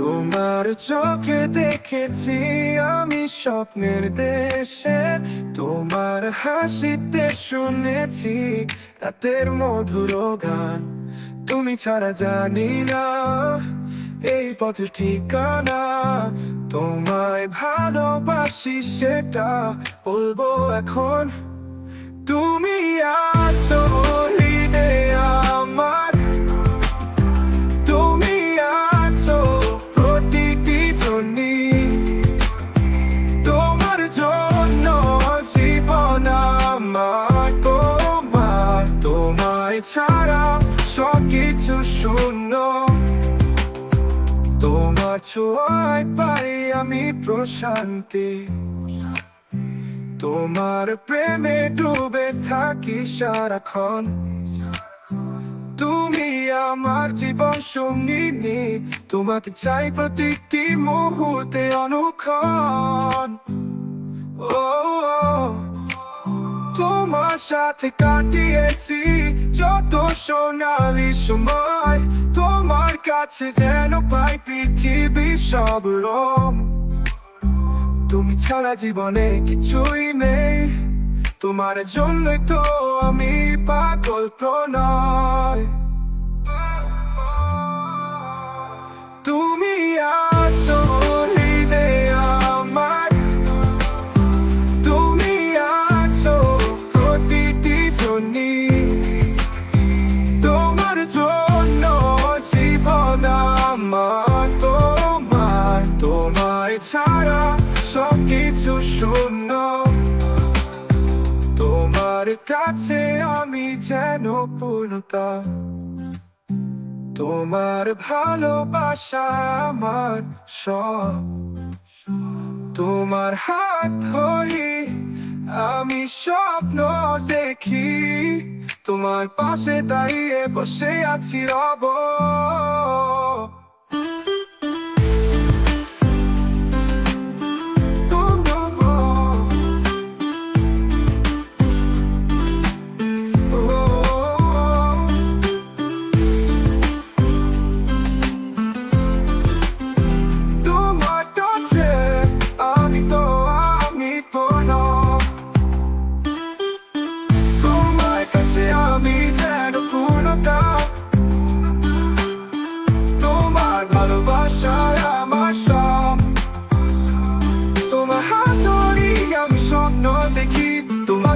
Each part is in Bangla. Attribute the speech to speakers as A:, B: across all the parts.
A: তোমার চোখে দেখেছি আমি স্বপ্নের দেশে। তোমার হাসিতে শুনেছি রাতের মধুর গান। তুমি ছাড়া জানি না এই পথের ঠিকানা। তোমায় ভালোবাসি সেটা বলব এখন। তুমি আছো তোমায় ছাড়া সব কিছু শূন্য। তোমার ছোঁয়ায় পাই আমি প্রশান্তি। তোমার প্রেমে ডুবে থাকি সারাক্ষণ। তুমি আমার জীবন সঙ্গিনী, তোমাকে চাই প্রতিটি মুহূর্তে অনুক্ষণ। ও। তোমার সাথে কাটিয়েছি যত সোনালি সময়, তোমার কাছে যেন পাই পৃথিবী সব রম তুমি ছাড়া জীবনে কিছুই নেই, তোমার জন্যই তো আমি পাগল প্রণয়। ছাড়া সব কিছু তোমার কাছে আমি যেন পূর্ণতা। তোমার ভালোবাসা আমার সব। তোমার হাত ধরি আমি স্বপ্ন দেখি। তোমার পাশে দাঁড়িয়ে বসে আছি রব।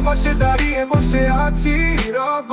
A: পাশে দাঁড়িয়ে বসে আছি রব।